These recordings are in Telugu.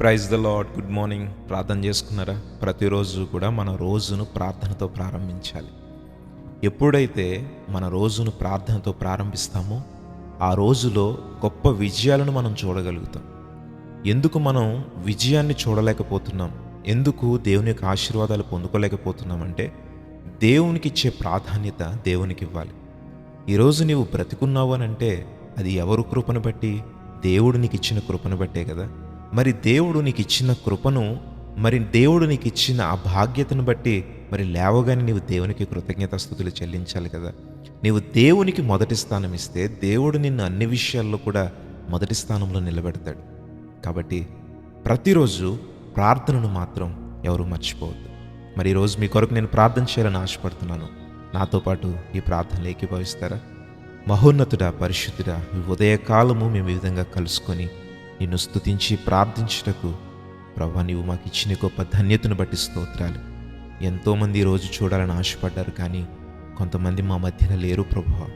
Praise the Lord good morning. ప్రార్థన చేసుకున్నారా? ప్రతిరోజు కూడా మన రోజును ప్రార్థనతో ప్రారంభించాలి. ఎప్పుడైతే మన రోజును ప్రార్థనతో ప్రారంభిస్తామో ఆ రోజులో గొప్ప విజయాలను మనం చూడగలుగుతాం. ఎందుకు మనం విజయాన్ని చూడలేకపోతున్నాం? ఎందుకు దేవుని యొక్క ఆశీర్వాదాలు పొందుకోలేకపోతున్నామంటే దేవునికి ఇచ్చే ప్రాధాన్యత దేవునికి ఇవ్వాలి. ఈరోజు నీవు బ్రతికున్నావు అని అంటే అది ఎవరు కృపను బట్టి? దేవుడు నీకు ఇచ్చిన కృపను బట్టే కదా. మరి దేవుడు నీకు ఇచ్చిన కృపను మరి దేవుడు నీకు ఇచ్చిన ఆ బాధ్యతను బట్టి మరి లేవగానే నీవు దేవునికి కృతజ్ఞతాస్థుతులు చెల్లించాలి కదా. నీవు దేవునికి మొదటి స్థానం ఇస్తే దేవుడు నిన్ను అన్ని విషయాల్లో కూడా మొదటి స్థానంలో నిలబెడతాడు. కాబట్టి ప్రతిరోజు ప్రార్థనను మాత్రం ఎవరు మర్చిపోవద్దు. మరి ఈరోజు మీ కొరకు నేను ప్రార్థన చేయాలని ఆశపడుతున్నాను. నాతో పాటు ఈ ప్రార్థనలు ఏకీభవిస్తారా? మహోన్నతుడా పరిశుద్ధుడా ఉదయకాలము మేము ఈ విధంగా కలుసుకొని నిన్ను స్తుతించి ప్రార్థించుటకు ప్రభా నీవు మాకు ఇచ్చిన గొప్ప ధన్యతను బట్టి స్తోత్రాలు. ఎంతోమంది రోజు చూడాలని ఆశపడ్డారు కానీ కొంతమంది మా మధ్యన లేరు ప్రభా.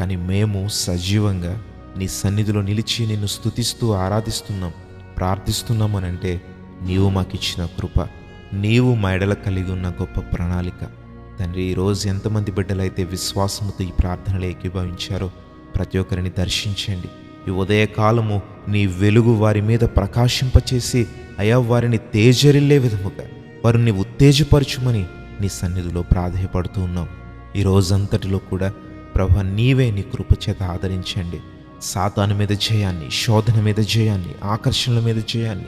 కానీ మేము సజీవంగా నీ సన్నిధిలో నిలిచి నిన్ను స్థుతిస్తూ ఆరాధిస్తున్నాం ప్రార్థిస్తున్నాం అని అంటే నీవు మాకు ఇచ్చిన కృప. నీవు మా ఎడల కలిగి ఉన్న గొప్ప ప్రణాళిక. తండ్రి ఈరోజు ఎంతమంది బిడ్డలైతే విశ్వాసముతో ఈ ప్రార్థనలు ఏకీభవించారో ప్రతి ఒక్కరిని దర్శించండి. ఈ ఉదయకాలము నీ వెలుగు వారి మీద ప్రకాశింపచేసి అయా వారిని తేజరిల్లే విధముగా వారిని ఉత్తేజపరచుమని నీ సన్నిధిలో ప్రాధేయపడుతూ ఉన్నాం. ఈ రోజంతటిలో కూడా ప్రభ నీవే నీ కృపచేత ఆదరించండి. సాతాను మీద జయాన్ని శోధన మీద జయాన్ని ఆకర్షణల మీద జయాన్ని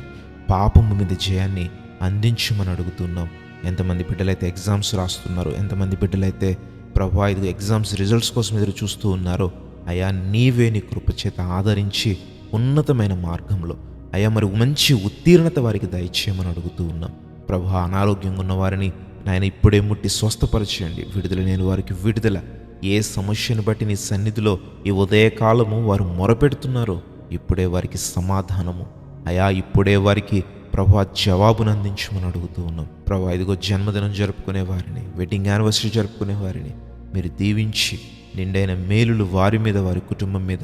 పాపము మీద జయాన్ని అందించమని అడుగుతున్నాం. ఎంతమంది బిడ్డలైతే ఎగ్జామ్స్ రాస్తున్నారు ఎంతమంది బిడ్డలైతే ప్రభా ఇది ఎగ్జామ్స్ రిజల్ట్స్ కోసం ఎదురు చూస్తూ ఉన్నారో అయా నీవే నీ కృప చేత ఆదరించి ఉన్నతమైన మార్గంలో అయా మరి మంచి ఉత్తీర్ణత వారికి దయచేయమని అడుగుతూ ఉన్నాం. ప్రభా అనారోగ్యంగా ఉన్న వారిని నాయన ఇప్పుడే ముట్టి స్వస్థపరచండి విడుదల నేను వారికి విడుదల. ఏ సమస్యను బట్టి నీ సన్నిధిలో ఈ ఉదయకాలము వారు మొరపెడుతున్నారో ఇప్పుడే వారికి సమాధానము. అయా ఇప్పుడే వారికి ప్రభు జవాబును అందించమని అడుగుతూ ఉన్నాం. ప్రభు ఇదిగో జన్మదినం జరుపుకునే వారిని వెడ్డింగ్ యానివర్సరీ జరుపుకునే వారిని మీరు దీవించి నిండైన మేలులు వారి మీద వారి కుటుంబం మీద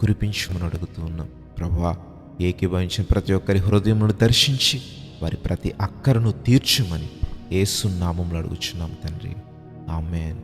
కురిపించమని అడుగుతూ ఉన్నాం. ప్రభా ఏకీభవించిన ప్రతి ఒక్కరి హృదయమును దర్శించి వారి ప్రతి అక్కరను తీర్చుమని ఏసునామంలో అడుగుచున్నాం తండ్రి. ఆమెన్.